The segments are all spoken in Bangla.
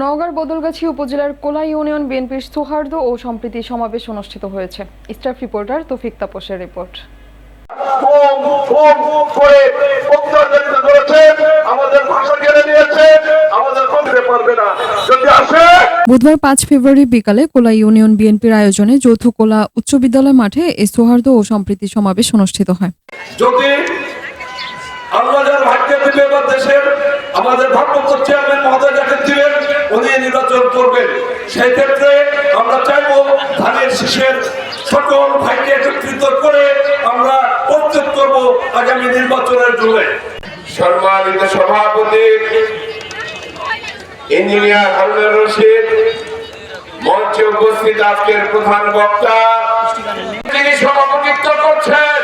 নওগাঁর বদলগাছি উপজেলার কোলা ইউনিয়ন বিএনপির সৌহার্দ্য ও সম্প্রীতি সমাবেশ অনুষ্ঠিত হয়েছে। স্টাফ রিপোর্টার তৌফিক তাপসের রিপোর্ট। বুধবার পাঁচ ফেব্রুয়ারি বিকালে কোলা ইউনিয়ন বিএনপির আয়োজনে যৌথ কোলা উচ্চ বিদ্যালয় মাঠে এই সৌহার্দ্য ও সম্প্রীতি সমাবেশ অনুষ্ঠিত হয়। যদি যার ভাগ্যে দিবে এবার দেশের আমাদের ভারপ্রাপ্ত চেয়ারম্যান মহোদয় নির্বাচন করবেন সেই ক্ষেত্রে আমরা চাইব ধানের শীষের সকল ভাইকে একত্রিত করে আমরা প্রস্তুত করব আগামী নির্বাচনের জন্য। সম্মানিত সভাপতি, ইঞ্জিনিয়ার হারুনুর রশিদ, মঞ্চে উপস্থিত আজকের প্রধান বক্তা তিনি সভাপতিত্ব করছেন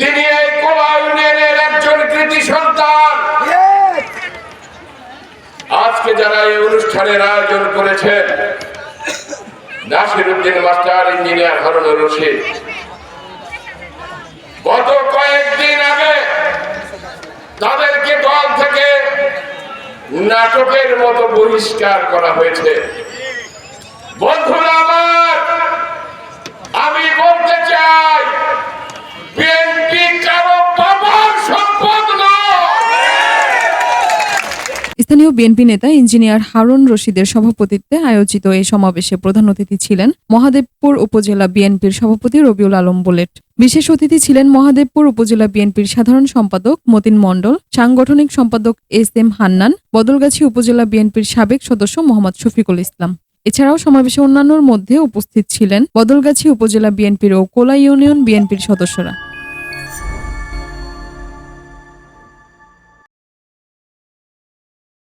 তিনি এই কোলা ইউনিয়নের একজন কৃতি সন্তান আজকে যারা এই অনুষ্ঠানের আয়োজন করেছেন নাসির উদ্দিন মাস্টার, ইঞ্জিনিয়ার হারুনুর রশিদ, গত কয়েকদিন আগে তাদেরকে দল থেকে নাটকের মতো বহিষ্কার করা হয়েছে। বন্ধুরা স্থানীয় বিএনপি নেতা ইঞ্জিনিয়ার হারুন রশিদের সভাপতিত্বে আয়োজিত এই সমাবেশে প্রধান অতিথি ছিলেন মহাদেবপুর উপজেলা বিএনপির সভাপতি রবিউল আলম বুলেট। বিশেষ অতিথি ছিলেন মহাদেবপুর উপজেলা বিএনপির সাধারণ সম্পাদক মতিন মণ্ডল, সাংগঠনিক সম্পাদক এস এম হান্নান, বদলগাছি উপজেলা বিএনপির সাবেক সদস্য মোহাম্মদ শফিকুল ইসলাম। এছাড়াও সমাবেশে অন্যান্যর মধ্যে উপস্থিত ছিলেন বদলগাছি উপজেলা বিএনপির ও কোলা ইউনিয়ন বিএনপির সদস্যরা।